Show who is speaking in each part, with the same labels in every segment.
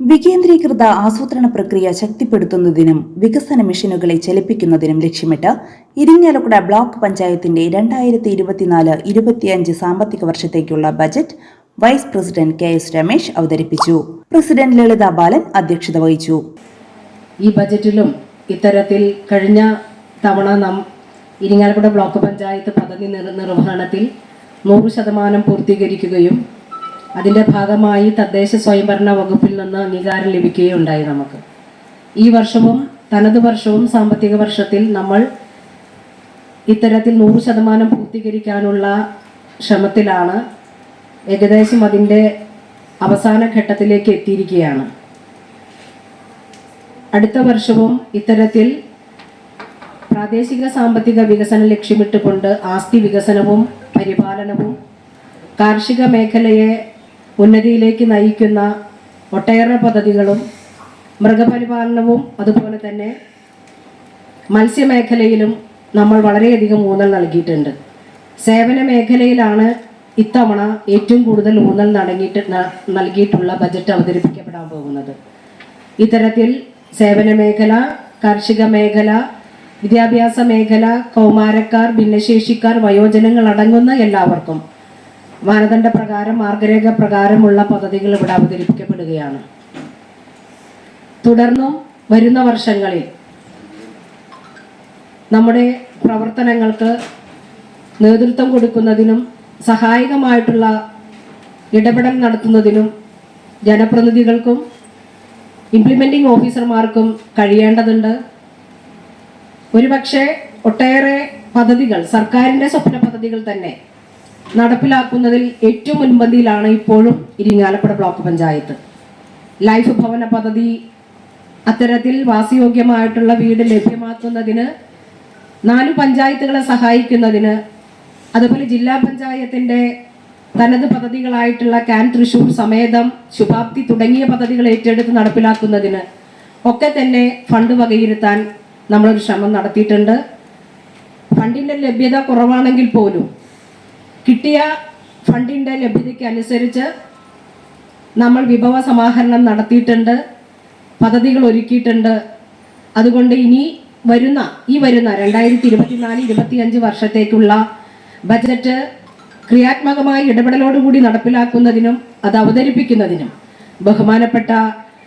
Speaker 1: വികേന്ദ്രീകൃത ആസൂത്രണ പ്രക്രിയ ശക്തിപ്പെടുത്തുന്നതിനും വികസന മിഷനുകളെ ചലിപ്പിക്കുന്നതിനും ലക്ഷ്യമിട്ട് ഇരിങ്ങാലക്കുട ബ്ലോക്ക് പഞ്ചായത്തിന്റെ രണ്ടായിരത്തി ഇരുപത്തിനാല് ഇരുപത്തിയഞ്ച് സാമ്പത്തിക വർഷത്തേക്കുള്ള budget vice president K S Ramesh അവതരിപ്പിച്ചു. പ്രസിഡന്റ് ലളിത ബാലൻ അധ്യക്ഷത വഹിച്ചു.
Speaker 2: ഈ ബജറ്റിലും ഇത്തരത്തിൽ കഴിഞ്ഞ തവണ നാം ഇരിങ്ങാലക്കുട ബ്ലോക്ക് പഞ്ചായത്ത് പദ്ധതി നിർ- നിർവഹണത്തിൽ നൂറ് ശതമാനം പൂർത്തീകരിക്കുകയും അതിന്റെ ഭാഗമായി തദ്ദേശ സ്വയംഭരണ വകുപ്പിൽ നിന്ന് അംഗീകാരം ലഭിക്കുകയുണ്ടായി നമുക്ക്. ഈ വർഷവും തനത് വർഷവും സാമ്പത്തിക വർഷത്തിൽ നമ്മൾ ഇത്തരത്തിൽ നൂറ് ശതമാനം പൂർത്തീകരിക്കാനുള്ള ശ്രമത്തിലാണ് ഏകദേശം അതിന്റെ അവസാന ഘട്ടത്തിലേക്ക് എത്തിയിരിക്കുകയാണ്. അടുത്ത വർഷവും ഇത്തരത്തിൽ പ്രാദേശിക സാമ്പത്തിക വികസനം ലക്ഷ്യമിട്ടുകൊണ്ട് ആസ്തി വികസനവും പരിപാലനവും കാർഷിക മേഖലയെ ഉന്നതിയിലേക്ക് നയിക്കുന്ന ഒട്ടേറെ പദ്ധതികളും മൃഗപരിപാലനവും അതുപോലെ തന്നെ മത്സ്യമേഖലയിലും നമ്മൾ വളരെയധികം ഊന്നൽ നൽകിയിട്ടുണ്ട്. സേവന മേഖലയിലാണ് ഇത്തവണ ഏറ്റവും കൂടുതൽ ഊന്നൽ നടങ്ങിയിട്ട് നൽകിയിട്ടുള്ള ബജറ്റ് അവതരിപ്പിക്കപ്പെടാൻ പോകുന്നത്. ഇത്തരത്തിൽ സേവന മേഖല കാർഷിക മേഖല വിദ്യാഭ്യാസ മേഖല കൗമാരക്കാർ ഭിന്നശേഷിക്കാർ വയോജനങ്ങൾ അടങ്ങുന്ന എല്ലാവർക്കും മാനദണ്ഡ പ്രകാരം മാർഗരേഖ പ്രകാരമുള്ള പദ്ധതികൾ ഇവിടെ അവതരിപ്പിക്കപ്പെടുകയാണ്. തുടർന്നും വരുന്ന വർഷങ്ങളിൽ നമ്മുടെ പ്രവർത്തനങ്ങൾക്ക് നേതൃത്വം കൊടുക്കുന്നതിനും സഹായകമായിട്ടുള്ള ഇടപെടൽ നടത്തുന്നതിനും ജനപ്രതിനിധികൾക്കും ഇംപ്ലിമെന്റിംഗ് ഓഫീസർമാർക്കും കഴിയേണ്ടതുണ്ട്. ഒരുപക്ഷെ ഒട്ടേറെ പദ്ധതികൾ സർക്കാരിന്റെ സ്വപ്ന പദ്ധതികൾ തന്നെ നടപ്പിലാക്കുന്നതിൽ ഏറ്റവും മുൻപന്തിയിലാണ് ഇപ്പോഴും ഇരിങ്ങാലക്കുട ബ്ലോക്ക് പഞ്ചായത്ത്. ലൈഫ് ഭവന പദ്ധതി അത്തരത്തിൽ വാസയോഗ്യമായിട്ടുള്ള വീട് ലഭ്യമാക്കുന്നതിന് നാല് പഞ്ചായത്തുകളെ സഹായിക്കുന്നതിന് അതുപോലെ ജില്ലാ പഞ്ചായത്തിന്റെ തനത് പദ്ധതികളായിട്ടുള്ള ക്യാൻ തൃശൂർ സമേതം ശുഭാപ്തി തുടങ്ങിയ പദ്ധതികൾ ഏറ്റെടുത്ത് നടപ്പിലാക്കുന്നതിന് ഒക്കെ തന്നെ ഫണ്ട് വകയിരുത്താൻ നമ്മളൊരു ശ്രമം നടത്തിയിട്ടുണ്ട്. ഫണ്ടിന്റെ ലഭ്യത കുറവാണെങ്കിൽ പോലും കിട്ടിയ ഫണ്ടിന്റെ ലഭ്യതയ്ക്ക് അനുസരിച്ച് നമ്മൾ വിഭവ സമാഹരണം നടത്തിയിട്ടുണ്ട് പദ്ധതികൾ ഒരുക്കിയിട്ടുണ്ട്. അതുകൊണ്ട് ഇനി വരുന്ന ഈ വരുന്ന രണ്ടായിരത്തി ഇരുപത്തിനാല് ഇരുപത്തിയഞ്ച് വർഷത്തേക്കുള്ള ബജറ്റ് ക്രിയാത്മകമായ ഇടപെടലോടുകൂടി നടപ്പിലാക്കുന്നതിനും അത് അവതരിപ്പിക്കുന്നതിനും ബഹുമാനപ്പെട്ട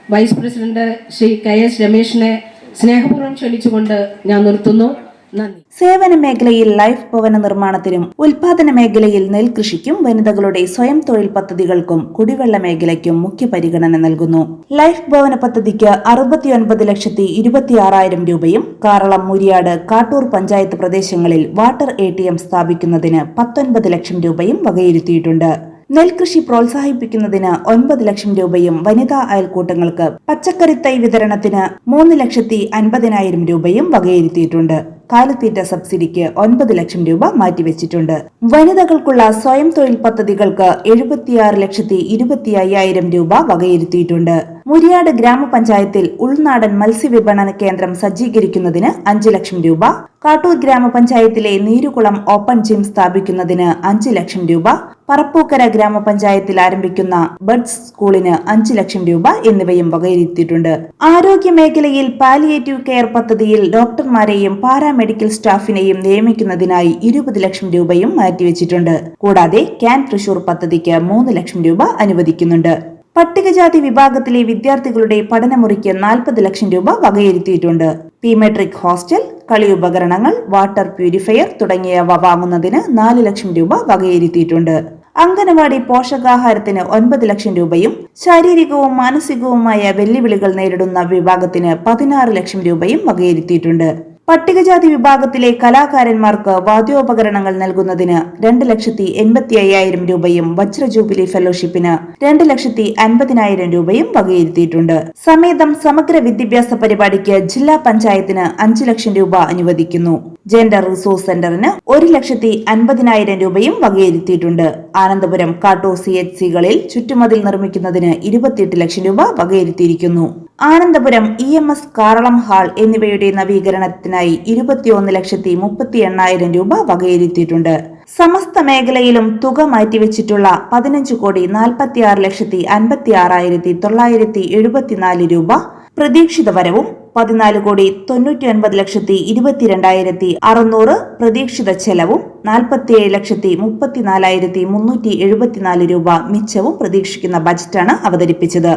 Speaker 2: vice president Shri K S രമേശിനെ സ്നേഹപൂർവം ക്ഷണിച്ചുകൊണ്ട് ഞാൻ നിർത്തുന്നു. നന്ദി.
Speaker 1: സേവന മേഖലയിൽ ലൈഫ് ഭവന നിർമ്മാണത്തിനും ഉൽപാദന മേഖലയിൽ നെൽകൃഷിക്കും വനിതകളുടെ സ്വയം തൊഴിൽ പദ്ധതികൾക്കും കുടിവെള്ള മേഖലയ്ക്കും മുഖ്യ പരിഗണന നൽകുന്നു. ലൈഫ് ഭവന പദ്ധതിക്ക് അറുപത്തിയൊൻപത് ലക്ഷത്തി ഇരുപത്തിയാറായിരം രൂപയും കാറളം മുരിയാട് കാട്ടൂർ പഞ്ചായത്ത് പ്രദേശങ്ങളിൽ വാട്ടർ എ ടി എം സ്ഥാപിക്കുന്നതിന് പത്തൊൻപത് ലക്ഷം രൂപയും വകയിരുത്തിയിട്ടുണ്ട്. നെൽകൃഷി പ്രോത്സാഹിപ്പിക്കുന്നതിന് ഒൻപത് ലക്ഷം രൂപയും വനിതാ അയൽക്കൂട്ടങ്ങൾക്ക് പച്ചക്കറി തൈ വിതരണത്തിന് മൂന്ന് ലക്ഷത്തി അൻപതിനായിരം രൂപയും വകയിരുത്തിയിട്ടുണ്ട്. കാലിത്തീറ്റ സബ്സിഡിക്ക് ഒൻപത് ലക്ഷം രൂപ മാറ്റിവെച്ചിട്ടുണ്ട്. വനിതകൾക്കുള്ള സ്വയം തൊഴിൽ പദ്ധതികൾക്ക് എഴുപത്തിയാറ് ലക്ഷത്തി ഇരുപത്തി അയ്യായിരം രൂപ വകയിരുത്തിയിട്ടുണ്ട്. മുരിയാട് ഗ്രാമപഞ്ചായത്തിൽ ഉൾനാടൻ മത്സ്യവിപണന കേന്ദ്രം സജ്ജീകരിക്കുന്നതിന് അഞ്ച് ലക്ഷം രൂപ കാട്ടൂർ ഗ്രാമപഞ്ചായത്തിലെ നീരുകുളം ഓപ്പൺ ജിം സ്ഥാപിക്കുന്നതിന് അഞ്ച് ലക്ഷം രൂപ പറപ്പൂക്കര ഗ്രാമപഞ്ചായത്തിൽ ആരംഭിക്കുന്ന ബഡ്സ് സ്കൂളിന് അഞ്ച് ലക്ഷം രൂപ എന്നിവയും വകയിരുത്തിയിട്ടുണ്ട്. ആരോഗ്യ മേഖലയിൽ പാലിയേറ്റീവ് കെയർ പദ്ധതിയിൽ ഡോക്ടർമാരെയും പാരാമെഡിക്കൽ സ്റ്റാഫിനെയും നിയമിക്കുന്നതിനായി ഇരുപത് ലക്ഷം രൂപയും മാറ്റിവെച്ചിട്ടുണ്ട്. കൂടാതെ ക്യാൻ തൃശൂർ പദ്ധതിക്ക് മൂന്ന് ലക്ഷം രൂപ അനുവദിക്കുന്നുണ്ട്. പട്ടികജാതി വിഭാഗത്തിലെ വിദ്യാർത്ഥികളുടെ പഠനമുറിക്ക് നാൽപ്പത് ലക്ഷം രൂപ വകയിരുത്തിയിട്ടുണ്ട്. പി മെട്രിക് ഹോസ്റ്റൽ കളി ഉപകരണങ്ങൾ വാട്ടർ പ്യൂരിഫയർ തുടങ്ങിയവ വാങ്ങുന്നതിന് നാല് ലക്ഷം രൂപ വകയിരുത്തിയിട്ടുണ്ട്. അംഗനവാടി പോഷകാഹാരത്തിന് ഒൻപത് ലക്ഷം രൂപയും ശാരീരികവും മാനസികവുമായ വെല്ലുവിളികൾ നേരിടുന്ന വിഭാഗത്തിന് പതിനാറ് ലക്ഷം രൂപയും വകയിരുത്തിയിട്ടുണ്ട്. പട്ടികജാതി വിഭാഗത്തിലെ കലാകാരന്മാർക്ക് വാദ്യോപകരണങ്ങൾ നൽകുന്നതിന് രണ്ട് ലക്ഷത്തി എൺപത്തി അയ്യായിരം രൂപയും വജ്ര ജൂബിലി ഫെലോഷിപ്പിന് രണ്ട് ലക്ഷത്തി അൻപതിനായിരം രൂപയും വകയിരുത്തിയിട്ടുണ്ട്. സമേതം സമഗ്ര വിദ്യാഭ്യാസ പരിപാടിക്ക് ജില്ലാ പഞ്ചായത്തിന് അഞ്ചു ലക്ഷം രൂപ അനുവദിക്കുന്നു. ജെൻഡർ റിസോഴ്സ് സെന്ററിന് ഒരു ലക്ഷത്തി അൻപതിനായിരം രൂപയും വകയിരുത്തിയിട്ടുണ്ട്. ആനന്ദപുരം കാട്ടൂർ സി എച്ച് സികളിൽ ചുറ്റുമതിൽ നിർമ്മിക്കുന്നതിന് ഇരുപത്തിയെട്ട് ലക്ഷം രൂപ വകയിരുത്തിയിരിക്കുന്നു. Anandapuram E M S Karalam hall എന്നിവയുടെ നവീകരണത്തിനായി ഇരുപത്തിയൊന്ന് ലക്ഷത്തി മുപ്പത്തി എണ്ണായിരം രൂപ വകയിരുത്തിയിട്ടുണ്ട്. സമസ്ത മേഖലയിലും തുക മാറ്റിവെച്ചിട്ടുള്ള പതിനഞ്ച് കോടി നാൽപ്പത്തിയാറ് ലക്ഷത്തി അൻപത്തി ആറായിരത്തി തൊള്ളായിരത്തി എഴുപത്തിനാല് രൂപ പ്രതീക്ഷിത വരവും പതിനാല് കോടി തൊണ്ണൂറ്റി ഒൻപത് ലക്ഷത്തി ഇരുപത്തിരണ്ടായിരത്തി അറുന്നൂറ് പ്രതീക്ഷിത ചെലവും നാൽപ്പത്തിയേഴ് ലക്ഷത്തി മുപ്പത്തിനാലായിരത്തി മുന്നൂറ്റി എഴുപത്തിനാല് രൂപ മിച്ചവും പ്രതീക്ഷിക്കുന്ന ബജറ്റാണ് അവതരിപ്പിച്ചത്.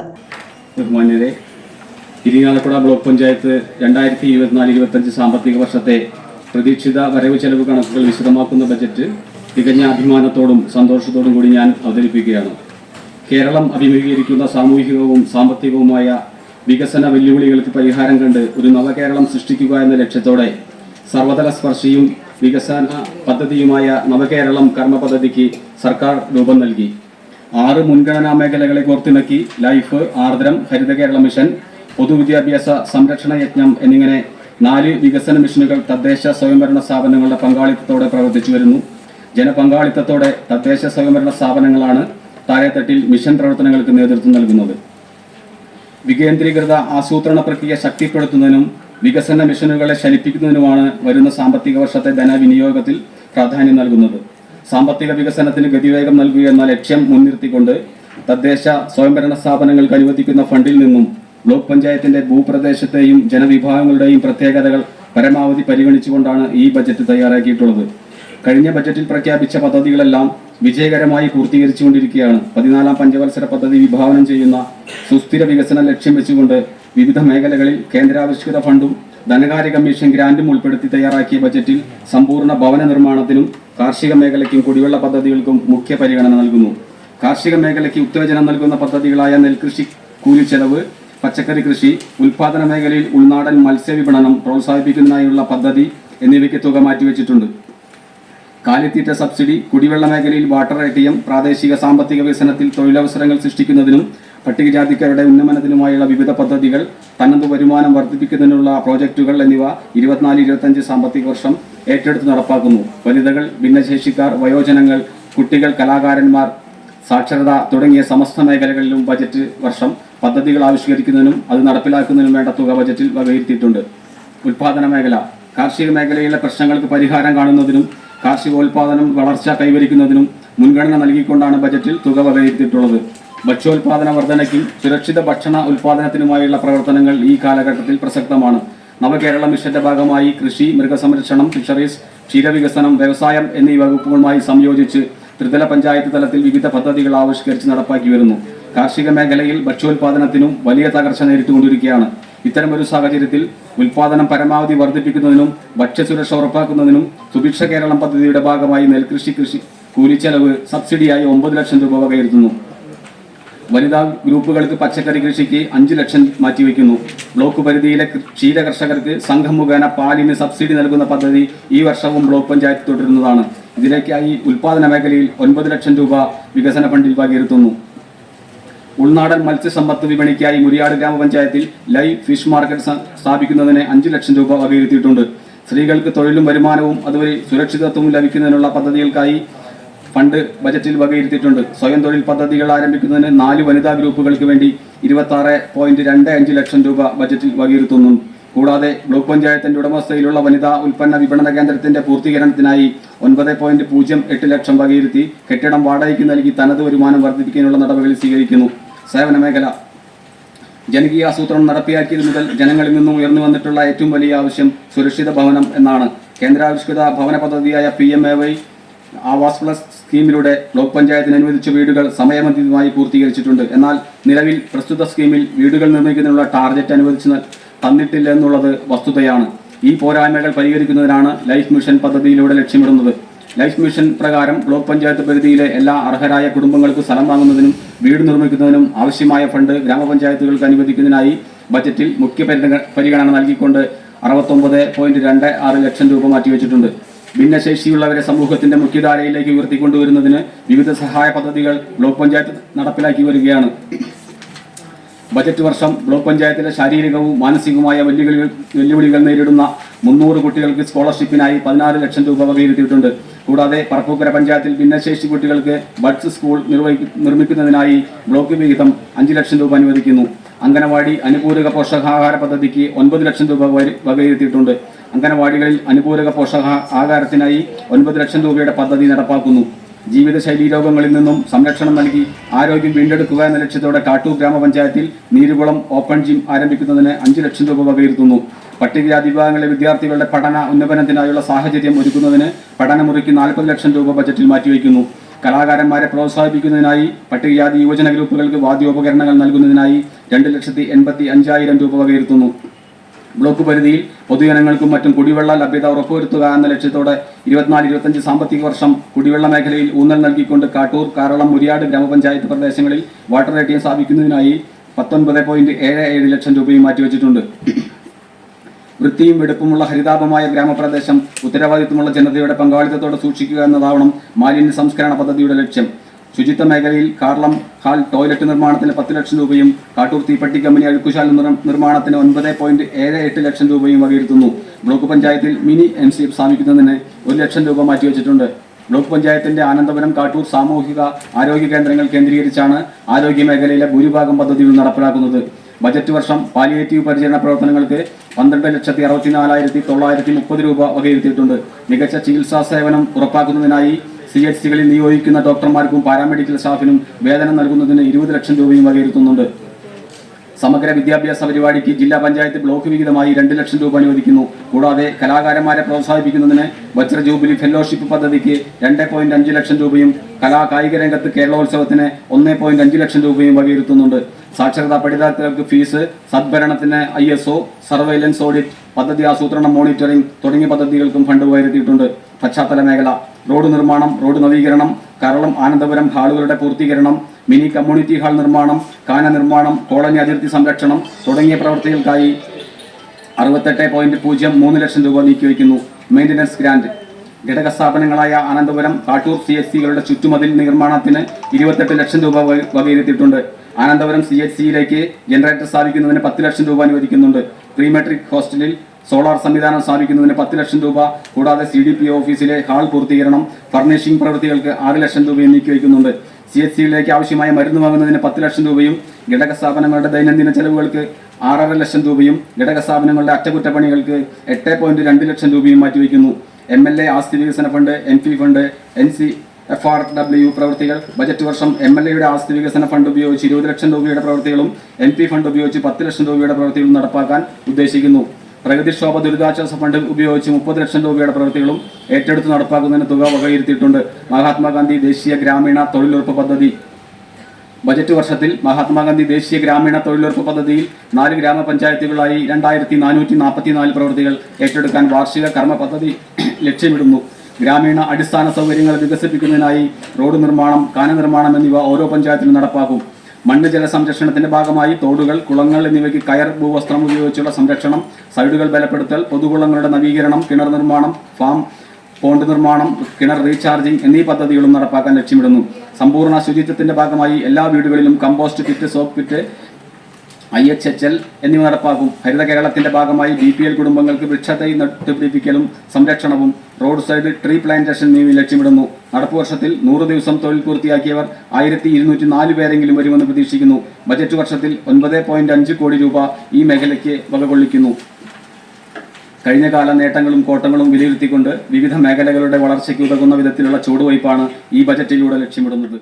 Speaker 3: ഇരിങ്ങാലക്കുട ബ്ലോക്ക് പഞ്ചായത്ത് രണ്ടായിരത്തി ഇരുപത്തിനാല് ഇരുപത്തഞ്ച് സാമ്പത്തിക വർഷത്തെ പ്രതീക്ഷിത വരവ് ചെലവ് കണക്കുകൾ വിശദമാക്കുന്ന ബജറ്റ് തികഞ്ഞ അഭിമാനത്തോടും സന്തോഷത്തോടും കൂടി ഞാൻ അവതരിപ്പിക്കുകയാണ്. കേരളം അഭിമുഖീകരിക്കുന്ന സാമൂഹികവും സാമ്പത്തികവുമായ വികസന വെല്ലുവിളികൾക്ക് പരിഹാരം കണ്ട് ഒരു നവകേരളം സൃഷ്ടിക്കുക എന്ന ലക്ഷ്യത്തോടെ സർവതല സ്പർശിയും വികസന പദ്ധതിയുമായ നവകേരളം കർമ്മ പദ്ധതിക്ക് സർക്കാർ രൂപം നൽകി. ആറ് മുൻഗണനാ മേഖലകളെ കോർത്തിണക്കി ലൈഫ് ആർദ്രം ഹരിത കേരള മിഷൻ പൊതുവിദ്യാഭ്യാസ സംരക്ഷണ യജ്ഞം എന്നിങ്ങനെ നാല് വികസന മിഷനുകൾ തദ്ദേശ സ്വയംഭരണ സ്ഥാപനങ്ങളുടെ പങ്കാളിത്തത്തോടെ പ്രവർത്തിച്ചു വരുന്നു. ജനപങ്കാളിത്തത്തോടെ തദ്ദേശ സ്വയംഭരണ സ്ഥാപനങ്ങളാണ് താഴെത്തട്ടിൽ മിഷൻ പ്രവർത്തനങ്ങൾക്ക് നേതൃത്വം നൽകുന്നത്. വികേന്ദ്രീകൃത ആസൂത്രണ പ്രക്രിയ ശക്തിപ്പെടുത്തുന്നതിനും വികസന മിഷനുകളെ ശലിപ്പിക്കുന്നതിനുമാണ് വരുന്ന സാമ്പത്തിക വർഷത്തെ ധനവിനിയോഗത്തിൽ പ്രാധാന്യം നൽകുന്നത്. സാമ്പത്തിക വികസനത്തിന് ഗതിവേഗം നൽകുക എന്ന ലക്ഷ്യം മുൻനിർത്തിക്കൊണ്ട് തദ്ദേശ സ്വയംഭരണ സ്ഥാപനങ്ങൾക്ക് അനുവദിക്കുന്ന ഫണ്ടിൽ നിന്നും ബ്ലോക്ക് പഞ്ചായത്തിന്റെ ഭൂപ്രദേശത്തെയും ജനവിഭാഗങ്ങളുടെയും പ്രത്യേകതകൾ പരമാവധി പരിഗണിച്ചുകൊണ്ടാണ് ഈ ബജറ്റ് തയ്യാറാക്കിയിട്ടുള്ളത്. കഴിഞ്ഞ ബജറ്റിൽ പ്രഖ്യാപിച്ച പദ്ധതികളെല്ലാം വിജയകരമായി പൂർത്തീകരിച്ചുകൊണ്ടിരിക്കുകയാണ്. പതിനാലാം പഞ്ചവത്സര പദ്ധതി വിഭാവനം ചെയ്യുന്ന സുസ്ഥിര വികസന ലക്ഷ്യം വെച്ചുകൊണ്ട് വിവിധ മേഖലകളിൽ കേന്ദ്രാവിഷ്കൃത ഫണ്ടും ധനകാര്യ കമ്മീഷൻ ഗ്രാന്റും ഉൾപ്പെടുത്തി തയ്യാറാക്കിയ ബജറ്റിൽ സമ്പൂർണ ഭവന നിർമ്മാണത്തിനും കാർഷിക മേഖലയ്ക്കും കുടിവെള്ള പദ്ധതികൾക്കും മുഖ്യ പരിഗണന നൽകുന്നു. കാർഷിക മേഖലയ്ക്ക് ഉത്തേജനം നൽകുന്ന പദ്ധതികളായ നെൽകൃഷി കൂലിച്ചെലവ് പച്ചക്കറി കൃഷി ഉൽപാദന മേഖലയിൽ ഉൾനാടൻ മത്സ്യവിപണനം പ്രോത്സാഹിപ്പിക്കുന്നതിനുള്ള പദ്ധതി എന്നിവയ്ക്ക് തുക മാറ്റിവെച്ചിട്ടുണ്ട്. കാലിത്തീറ്റ സബ്സിഡി കുടിവെള്ള മേഖലയിൽ വാട്ടർ എ ടി എം പ്രാദേശിക സാമ്പത്തിക വികസനത്തിൽ തൊഴിലവസരങ്ങൾ സൃഷ്ടിക്കുന്നതിനും പട്ടികജാതിക്കാരുടെ ഉന്നമനത്തിനുമായുള്ള വിവിധ പദ്ധതികൾ തനത് വരുമാനം വർദ്ധിപ്പിക്കുന്നതിനുള്ള പ്രോജക്റ്റുകൾ എന്നിവ ഇരുപത്തിനാല് ഇരുപത്തഞ്ച് സാമ്പത്തിക വർഷം ഏറ്റെടുത്ത് നടപ്പാക്കുന്നു. വനിതകൾ ഭിന്നശേഷിക്കാർ വയോജനങ്ങൾ കുട്ടികൾ കലാകാരന്മാർ സാക്ഷരത തുടങ്ങിയ സമസ്ത മേഖലകളിലും ബജറ്റ് വർഷം പദ്ധതികൾ ആവിഷ്കരിക്കുന്നതിനും അത് നടപ്പിലാക്കുന്നതിനും വേണ്ട തുക ബജറ്റിൽ വകയിരുത്തിയിട്ടുണ്ട്. ഉൽപാദന മേഖല കാർഷിക മേഖലയിലെ പ്രശ്നങ്ങൾക്ക് പരിഹാരം കാണുന്നതിനും കാർഷികോൽപാദനം വളർച്ച കൈവരിക്കുന്നതിനും മുൻഗണന നൽകിക്കൊണ്ടാണ് ബജറ്റിൽ തുക വകയിരുത്തിയിട്ടുള്ളത്. ഭക്ഷ്യോൽപാദന വർധനയ്ക്കും സുരക്ഷിത ഭക്ഷണ ഉൽപാദനത്തിനുമായുള്ള പ്രവർത്തനങ്ങൾ ഈ കാലഘട്ടത്തിൽ പ്രസക്തമാണ്. നവകേരള മിഷന്റെ ഭാഗമായി കൃഷി മൃഗസംരക്ഷണം ഫിഷറീസ് ക്ഷീരവികസനം വ്യവസായം എന്നീ വകുപ്പുകളുമായി സംയോജിച്ച് ത്രിതല പഞ്ചായത്ത് തലത്തിൽ വിവിധ പദ്ധതികൾ ആവിഷ്കരിച്ച് നടപ്പാക്കി വരുന്നു. കാർഷിക മേഖലയിൽ ഭക്ഷ്യോൽപാദനത്തിനും വലിയ തകർച്ച നേരിട്ടുകൊണ്ടിരിക്കുകയാണ്. ഇത്തരമൊരു സാഹചര്യത്തിൽ ഉൽപാദനം പരമാവധി വർദ്ധിപ്പിക്കുന്നതിനും ഭക്ഷ്യസുരക്ഷ ഉറപ്പാക്കുന്നതിനും സുഭിക്ഷ കേരളം പദ്ധതിയുടെ ഭാഗമായി നെൽകൃഷി കൃഷി കൂലിച്ചെലവ് സബ്സിഡിയായി ഒമ്പത് ലക്ഷം രൂപ വകയിരുത്തുന്നു. വനിതാ ഗ്രൂപ്പുകൾക്ക് പച്ചക്കറി കൃഷിക്ക് അഞ്ച് ലക്ഷം മാറ്റിവെക്കുന്നു. ബ്ലോക്ക് പരിധിയിലെ ക്ഷീര കർഷകർക്ക് സംഘം മുഖേന പാലിന് സബ്സിഡി നൽകുന്ന പദ്ധതി ഈ വർഷവും ബ്ലോക്ക് പഞ്ചായത്ത് തുടരുന്നതാണ്. ഇതിലേക്കായി ഉൽപാദന മേഖലയിൽ ഒൻപത് ലക്ഷം രൂപ വികസന ഫണ്ടിൽ വകയിരുത്തുന്നു. ഉൾനാടൻ മത്സ്യസമ്പത്ത് വിപണിക്കായി മുരിയാട് ഗ്രാമപഞ്ചായത്തിൽ ലൈവ് ഫിഷ് മാർക്കറ്റ് സ്ഥാപിക്കുന്നതിന് അഞ്ച് ലക്ഷം രൂപ വകയിരുത്തിയിട്ടുണ്ട്. സ്ത്രീകൾക്ക് തൊഴിലും വരുമാനവും അതുവഴി സുരക്ഷിതത്വവും ലഭിക്കുന്നതിനുള്ള പദ്ധതികൾക്കായി ഫണ്ട് ബജറ്റിൽ വകയിരുത്തിയിട്ടുണ്ട്. സ്വയം തൊഴിൽ പദ്ധതികൾ ആരംഭിക്കുന്നതിന് നാല് വനിതാ ഗ്രൂപ്പുകൾക്ക് വേണ്ടി ഇരുപത്തി ആറ് പോയിന്റ് രണ്ട് അഞ്ച് ലക്ഷം രൂപ ബജറ്റിൽ വകയിരുത്തുന്നു. കൂടാതെ ബ്ലോക്ക് പഞ്ചായത്തിന്റെ ഉടമസ്ഥയിലുള്ള വനിതാ ഉൽപ്പന്ന വിപണന കേന്ദ്രത്തിന്റെ പൂർത്തീകരണത്തിനായി ഒൻപത് പോയിന്റ് പൂജ്യം എട്ട് ലക്ഷം വകയിരുത്തി കെട്ടിടം വാടകയ്ക്ക് നൽകി തനത് വരുമാനം വർദ്ധിപ്പിക്കാനുള്ള നടപടികൾ സ്വീകരിക്കുന്നു. സേവന മേഖല ജനകീയ ആസൂത്രണം നടപ്പിലാക്കിയത് മുതൽ ജനങ്ങളിൽ നിന്നും ഉയർന്നു വന്നിട്ടുള്ള ഏറ്റവും വലിയ ആവശ്യം സുരക്ഷിത ഭവനം എന്നാണ്. കേന്ദ്രാവിഷ്കൃത ഭവന പദ്ധതിയായ P M A Y Awaas plus സ്കീമിലൂടെ block പഞ്ചായത്തിന് അനുവദിച്ച വീടുകൾ സമയബന്ധിതമായി പൂർത്തീകരിച്ചിട്ടുണ്ട്. എന്നാൽ നിലവിൽ പ്രസ്തുത സ്കീമിൽ വീടുകൾ നിർമ്മിക്കുന്നതിനുള്ള ടാർഗറ്റ് അനുവദിച്ച് തന്നിട്ടില്ല എന്നുള്ളത് വസ്തുതയാണ്. ഈ പോരായ്മകൾ പരിഹരിക്കുന്നതിനാണ് ലൈഫ് മിഷൻ പദ്ധതിയിലൂടെ ലക്ഷ്യമിടുന്നത്. ലൈഫ് മിഷൻ പ്രകാരം ബ്ലോക്ക് പഞ്ചായത്ത് പരിധിയിലെ എല്ലാ അർഹരായ കുടുംബങ്ങൾക്ക് സ്ഥലം വാങ്ങുന്നതിനും വീട് നിർമ്മിക്കുന്നതിനും ആവശ്യമായ ഫണ്ട് ഗ്രാമപഞ്ചായത്തുകൾക്ക് അനുവദിക്കുന്നതിനായി ബജറ്റിൽ മുഖ്യ പരിഗണന നൽകിക്കൊണ്ട് അറുപത്തൊമ്പത് പോയിന്റ് രണ്ട് ആറ് ലക്ഷം രൂപ മാറ്റിവെച്ചിട്ടുണ്ട്. ഭിന്നശേഷിയുള്ളവരെ സമൂഹത്തിന്റെ മുഖ്യധാരയിലേക്ക് ഉയർത്തിക്കൊണ്ടുവരുന്നതിന് വിവിധ സഹായ പദ്ധതികൾ ബ്ലോക്ക് പഞ്ചായത്ത് നടപ്പിലാക്കി വരികയാണ്. ബജറ്റ് വർഷം ബ്ലോക്ക് പഞ്ചായത്തിലെ ശാരീരികവും മാനസികവുമായ വെല്ലുവിളികൾ വെല്ലുവിളികൾ നേരിടുന്ന മുന്നൂറ് കുട്ടികൾക്ക് സ്കോളർഷിപ്പിനായി പതിനാറ് ലക്ഷം രൂപ വകയിരുത്തിയിട്ടുണ്ട്. കൂടാതെ പറപ്പൂക്കര പഞ്ചായത്തിൽ ഭിന്നശേഷി കുട്ടികൾക്ക് ബഡ്സ് സ്കൂൾ നിർമ്മിക്കുന്നതിനായി ബ്ലോക്ക് വിഹിതം അഞ്ച് ലക്ഷം രൂപ അനുവദിക്കുന്നു. അംഗനവാടി അനുപൂരക പോഷകാഹാര പദ്ധതിക്ക് ഒൻപത് ലക്ഷം രൂപ വകയിരുത്തിയിട്ടുണ്ട്. അംഗനവാടികളിൽ അനുപൂരക പോഷകാഹാരത്തിനായി ഒൻപത് ലക്ഷം രൂപയുടെ പദ്ധതി നടപ്പാക്കുന്നു. ജീവിതശൈലീ രോഗങ്ങളിൽ നിന്നും സംരക്ഷണം നൽകി ആരോഗ്യം വീണ്ടെടുക്കുക എന്ന ലക്ഷ്യത്തോടെ കാട്ടൂർ ഗ്രാമപഞ്ചായത്തിൽ നീരുകുളം ഓപ്പൺ ജിം ആരംഭിക്കുന്നതിന് അഞ്ച് ലക്ഷം രൂപ വകയിരുത്തുന്നു. പട്ടികജാതി വിഭാഗങ്ങളിലെ വിദ്യാർത്ഥികളുടെ പഠന ഉന്നമനത്തിനായുള്ള സാഹചര്യം ഒരുക്കുന്നതിന് പഠനമുറിക്ക് നാൽപ്പത് ലക്ഷം രൂപ ബജറ്റിൽ മാറ്റിവെക്കുന്നു. കലാകാരന്മാരെ പ്രോത്സാഹിപ്പിക്കുന്നതിനായി പട്ടികജാതി യുവജന ഗ്രൂപ്പുകൾക്ക് വാദ്യോപകരണങ്ങൾ നൽകുന്നതിനായി രണ്ട് ലക്ഷത്തി എൺപത്തി അഞ്ചായിരം രൂപ വകയിരുത്തുന്നു. ബ്ലോക്ക് പരിധിയിൽ പൊതുജനങ്ങൾക്കും മറ്റും കുടിവെള്ള ലഭ്യത ഉറപ്പുവരുത്തുക എന്ന ലക്ഷ്യത്തോടെ ഇരുപത്തിനാല് ഇരുപത്തഞ്ച് സാമ്പത്തിക വർഷം കുടിവെള്ള മേഖലയിൽ ഊന്നൽ നൽകിക്കൊണ്ട് കാട്ടൂർ കാരളം മുരിയാട് ഗ്രാമപഞ്ചായത്ത് പ്രദേശങ്ങളിൽ വാട്ടർ എ ടി സ്ഥാപിക്കുന്നതിനായി പത്തൊൻപത് പോയിന്റ് ഏഴ് ഏഴ് ലക്ഷം രൂപയും മാറ്റിവെച്ചിട്ടുണ്ട്. വൃത്തിയും വെടുപ്പുമുള്ള ഹരിതാപമായ ഗ്രാമപ്രദേശം ഉത്തരവാദിത്വമുള്ള ജനതയുടെ പങ്കാളിത്തത്തോടെ സൂക്ഷിക്കുക എന്നതാവണം മാലിന്യ സംസ്കരണ പദ്ധതിയുടെ ലക്ഷ്യം. ശുചിത്വ മേഖലയിൽ കാർളം ഹാൾ ടോയ്ലറ്റ് നിർമ്മാണത്തിന് പത്ത് ലക്ഷം രൂപയും കാട്ടൂർ തീപ്പെട്ടി കമ്പനി അഴുക്കുശാല നിർമ്മാണത്തിന് ഒൻപത് പോയിന്റ് ഏഴ് എട്ട് ലക്ഷം രൂപയും വകയിരുത്തുന്നു. ബ്ലോക്ക് പഞ്ചായത്തിൽ മിനി എം സി സ്ഥാപിക്കുന്നതിന് ഒരു ലക്ഷം രൂപ മാറ്റിവെച്ചിട്ടുണ്ട് ബ്ലോക്ക് പഞ്ചായത്തിന്റെ ആനന്ദപുരം കാട്ടൂർ സാമൂഹിക ആരോഗ്യ കേന്ദ്രങ്ങൾ കേന്ദ്രീകരിച്ചാണ് ആരോഗ്യ മേഖലയിലെ ഭൂരിഭാഗം പദ്ധതികൾ നടപ്പിലാക്കുന്നത്. ബജറ്റ് വർഷം പാലിയേറ്റീവ് പരിചരണ പ്രവർത്തനങ്ങൾക്ക് പന്ത്രണ്ട് ലക്ഷത്തി അറുപത്തിനാലായിരത്തി തൊള്ളായിരത്തി മുപ്പത് രൂപ വകയിരുത്തിയിട്ടുണ്ട്. മികച്ച ചികിത്സാ സേവനം ഉറപ്പാക്കുന്നതിനായി സി എച്ച് സികളിൽ നിയോഗിക്കുന്ന ഡോക്ടർമാർക്കും പാരാമെഡിക്കൽ സ്റ്റാഫിനും വേതനം നൽകുന്നതിന് ഇരുപത് ലക്ഷം രൂപയും വകയിരുത്തുന്നുണ്ട്. സമഗ്ര വിദ്യാഭ്യാസ പരിപാടിക്ക് ജില്ലാ പഞ്ചായത്ത് ബ്ലോക്ക് വിഹിതമായി രണ്ട് ലക്ഷം രൂപ അനുവദിക്കുന്നു. കൂടാതെ കലാകാരന്മാരെ പ്രോത്സാഹിപ്പിക്കുന്നതിന് വജ്ര ജൂബിലി ഫെലോഷിപ്പ് പദ്ധതിക്ക് രണ്ട് പോയിന്റ് അഞ്ച് ലക്ഷം രൂപയും കലാ കായിക രംഗത്ത് കേരളോത്സവത്തിന് ഒന്ന് പോയിന്റ് അഞ്ച് ലക്ഷം രൂപയും വകയിരുത്തുന്നുണ്ട്. സാക്ഷരതാ പഠിതാക്കൾക്ക് fees സദ്ഭരണത്തിന് I S O surveillance audit പദ്ധതി ആസൂത്രണം മോണിറ്ററിംഗ് തുടങ്ങിയ പദ്ധതികൾക്കും ഫണ്ട് വകയിരുത്തിയിട്ടുണ്ട്. പശ്ചാത്തല മേഖല റോഡ് നിർമ്മാണം റോഡ് നവീകരണം കരളം ആനന്ദപുരം ഹാളുകളുടെ പൂർത്തീകരണം മിനി കമ്മ്യൂണിറ്റി ഹാൾ നിർമ്മാണം കാന നിർമ്മാണം കോളനി അതിർത്തി സംരക്ഷണം തുടങ്ങിയ പ്രവൃത്തികൾക്കായി അറുപത്തെട്ട് പോയിന്റ് പൂജ്യം മൂന്ന് ലക്ഷം രൂപ നീക്കിവെക്കുന്നു മെയിന്റനൻസ് ഗ്രാന്റ്. ഘടക സ്ഥാപനങ്ങളായ അനന്തപുരം കാട്ടൂർ സി എച്ച് സികളുടെ ചുറ്റുമതിൽ നിർമ്മാണത്തിന് ഇരുപത്തെട്ട് ലക്ഷം രൂപ വക- വകയിരുത്തിയിട്ടുണ്ട്. അനന്തപുരം സി എച്ച് സിയിലേക്ക് ജനറേറ്റർ സ്ഥാപിക്കുന്നതിന് പത്ത് ലക്ഷം രൂപ അനുവദിക്കുന്നുണ്ട്. പ്രീമെട്രിക് ഹോസ്റ്റലിൽ സോളാർ സംവിധാനം സ്ഥാപിക്കുന്നതിന് പത്ത് ലക്ഷം രൂപ കൂടാതെ സി ഡി പി ഓഫീസിലെ ഹാൾ പൂർത്തീകരണം ഫർണിഷിംഗ് പ്രവൃത്തികൾക്ക് ആറ് ലക്ഷം രൂപയും നീക്കിവയ്ക്കുന്നുണ്ട് സി എച്ച് സിയിലേക്ക് ആവശ്യമായ മരുന്ന് വാങ്ങുന്നതിന് പത്ത് ലക്ഷം രൂപയും ഘടക സ്ഥാപനങ്ങളുടെ ദൈനംദിന ചെലവുകൾക്ക് ആറര ലക്ഷം രൂപയും ഘടക സ്ഥാപനങ്ങളുടെ അറ്റകുറ്റപ്പണികൾക്ക് എട്ട് പോയിന്റ് രണ്ട് ലക്ഷം രൂപയും മാറ്റിവെക്കുന്നു എം എൽ എ ആസ്തി വികസന fund M P fund N C F R W പ്രവൃത്തികൾ ബജറ്റ് വർഷം എം എൽ എയുടെ ആസ്തി വികസന ഫണ്ട് ഉപയോഗിച്ച് ഇരുപത് ലക്ഷം രൂപയുടെ പ്രവൃത്തികളും എം പി ഫണ്ട് ഉപയോഗിച്ച് പത്ത് ലക്ഷം രൂപയുടെ പ്രവൃത്തികളും നടപ്പാക്കാൻ ഉദ്ദേശിക്കുന്നു. പ്രകൃതിക്ഷോഭ ദുരിതാശ്വാസ ഫണ്ട് ഉപയോഗിച്ച് മുപ്പത് ലക്ഷം രൂപയുടെ പ്രവൃത്തികളും ഏറ്റെടുത്ത് നടപ്പാക്കുന്നതിന് തുക വകയിരുത്തിയിട്ടുണ്ട്. മഹാത്മാഗാന്ധി ദേശീയ ഗ്രാമീണ തൊഴിലുറപ്പ് പദ്ധതി. ബജറ്റ് വർഷത്തിൽ മഹാത്മാഗാന്ധി ദേശീയ ഗ്രാമീണ തൊഴിലുറപ്പ് പദ്ധതിയിൽ നാല് ഗ്രാമപഞ്ചായത്തുകളായി രണ്ടായിരത്തി നാനൂറ്റി നാൽപ്പത്തിനാല് പ്രവൃത്തികൾ ഏറ്റെടുക്കാൻ വാർഷിക കർമ്മ പദ്ധതി ലക്ഷ്യമിടുന്നു. ഗ്രാമീണ അടിസ്ഥാന സൗകര്യങ്ങൾ വികസിപ്പിക്കുന്നതിനായി റോഡ് നിർമ്മാണം കാന നിർമ്മാണം എന്നിവ ഓരോ പഞ്ചായത്തിലും നടപ്പാക്കും. മണ്ണ് ജല സംരക്ഷണത്തിന്റെ ഭാഗമായി തോടുകൾ കുളങ്ങൾ എന്നിവയ്ക്ക് കയർ ഭൂവസ്ത്രം ഉപയോഗിച്ചുള്ള സംരക്ഷണം സൈഡുകൾ ബലപ്പെടുത്തൽ പൊതുകുളങ്ങളുടെ നവീകരണം കിണർ നിർമ്മാണം ഫാം പോണ്ട് നിർമ്മാണം കിണർ റീചാർജിംഗ് എന്നീ പദ്ധതികളും നടപ്പാക്കാൻ ലക്ഷ്യമിടുന്നു. സമ്പൂർണ ശുചിത്വത്തിന്റെ ഭാഗമായി എല്ലാ വീടുകളിലും compost kit soap kit I H H L എന്നിവ നടപ്പാക്കും. ഹരിത കേരളത്തിന്റെ ഭാഗമായി ബി പി എൽ കുടുംബങ്ങൾക്ക് വൃക്ഷത്തൈ നട്ടുപിടിപ്പിക്കലും സംരക്ഷണവും റോഡ് സൈഡ് ട്രീ പ്ലാന്റേഷൻ നിയമം ലക്ഷ്യമിടുന്നു. നടപ്പ് വർഷത്തിൽ നൂറ് ദിവസം തൊഴിൽ പൂർത്തിയാക്കിയവർ ആയിരത്തി ഇരുന്നൂറ്റി നാല് പേരെങ്കിലും വരുമെന്ന് പ്രതീക്ഷിക്കുന്നു. ബജറ്റ് വർഷത്തിൽ ഒൻപത് പോയിന്റ് അഞ്ച് കോടി രൂപ ഈ മേഖലയ്ക്ക് വകകൊള്ളിക്കുന്നു. കഴിഞ്ഞ കാല നേട്ടങ്ങളും കോട്ടങ്ങളും വിലയിരുത്തിക്കൊണ്ട് വിവിധ മേഖലകളുടെ വളർച്ചയ്ക്ക് ഉതകുന്ന വിധത്തിലുള്ള ചുവടുവയ്പാണ് ഈ ബജറ്റിലൂടെ ലക്ഷ്യമിടുന്നത്.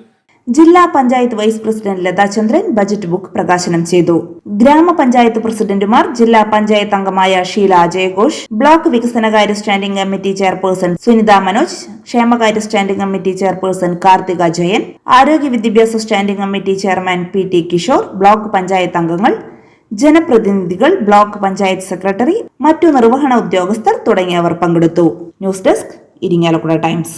Speaker 1: ജില്ലാ panchayat vice president Lathachandran budget book പ്രകാശനം ചെയ്തു. ഗ്രാമപഞ്ചായത്ത് പ്രസിഡന്റുമാർ ജില്ലാ പഞ്ചായത്ത് അംഗമായ ഷീല അജയഘോഷ് ബ്ലോക്ക് വികസനകാര്യ standing committee chairperson Sunitha Manoj ക്ഷേമകാര്യ standing committee chairperson Karthika Jayan ആരോഗ്യ വിദ്യാഭ്യാസ standing committee chairman P T Kishore block panchayat അംഗങ്ങൾ ജനപ്രതിനിധികൾ ബ്ലോക്ക് പഞ്ചായത്ത് സെക്രട്ടറി മറ്റു നിർവഹണ ഉദ്യോഗസ്ഥർ തുടങ്ങിയവർ പങ്കെടുത്തു. News desk Irinjalakuda times.